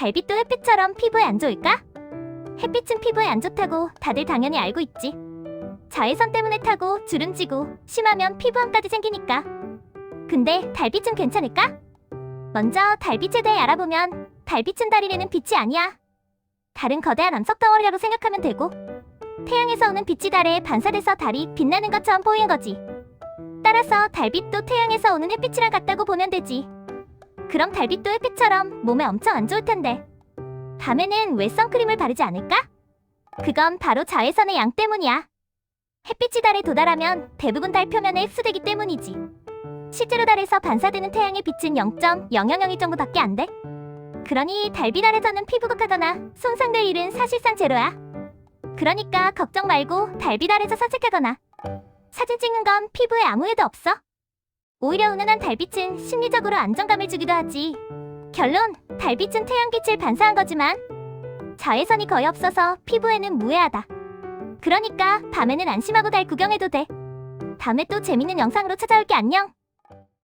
달빛도 햇빛처럼 피부에 안 좋을까? 햇빛은 피부에 안 좋다고 다들 당연히 알고 있지. 자외선 때문에 타고 주름지고 심하면 피부암까지 생기니까. 근데 달빛은 괜찮을까? 먼저 달빛에 대해 알아보면 달빛은 달이라는 빛이 아니야. 다른 거대한 암석 덩어리라고 생각하면 되고 태양에서 오는 빛이 달에 반사돼서 달이 빛나는 것처럼 보이는 거지. 따라서 달빛도 태양에서 오는 햇빛이랑 같다고 보면 되지. 그럼 달빛도 햇빛처럼 몸에 엄청 안 좋을 텐데. 밤에는 왜 선크림을 바르지 않을까? 그건 바로 자외선의 양 때문이야. 햇빛이 달에 도달하면 대부분 달 표면에 흡수되기 때문이지. 실제로 달에서 반사되는 태양의 빛은 0.000일 정도밖에 안 돼. 그러니 달빛 아래서는 피부가 타거나 손상될 일은 사실상 제로야. 그러니까 걱정 말고 달빛 아래서 산책하거나 사진 찍는 건 피부에 아무 해도 없어. 오히려 은은한 달빛은 심리적으로 안정감을 주기도 하지. 결론, 달빛은 태양빛을 반사한 거지만 자외선이 거의 없어서 피부에는 무해하다. 그러니까 밤에는 안심하고 달 구경해도 돼. 다음에 또 재밌는 영상으로 찾아올게 안녕.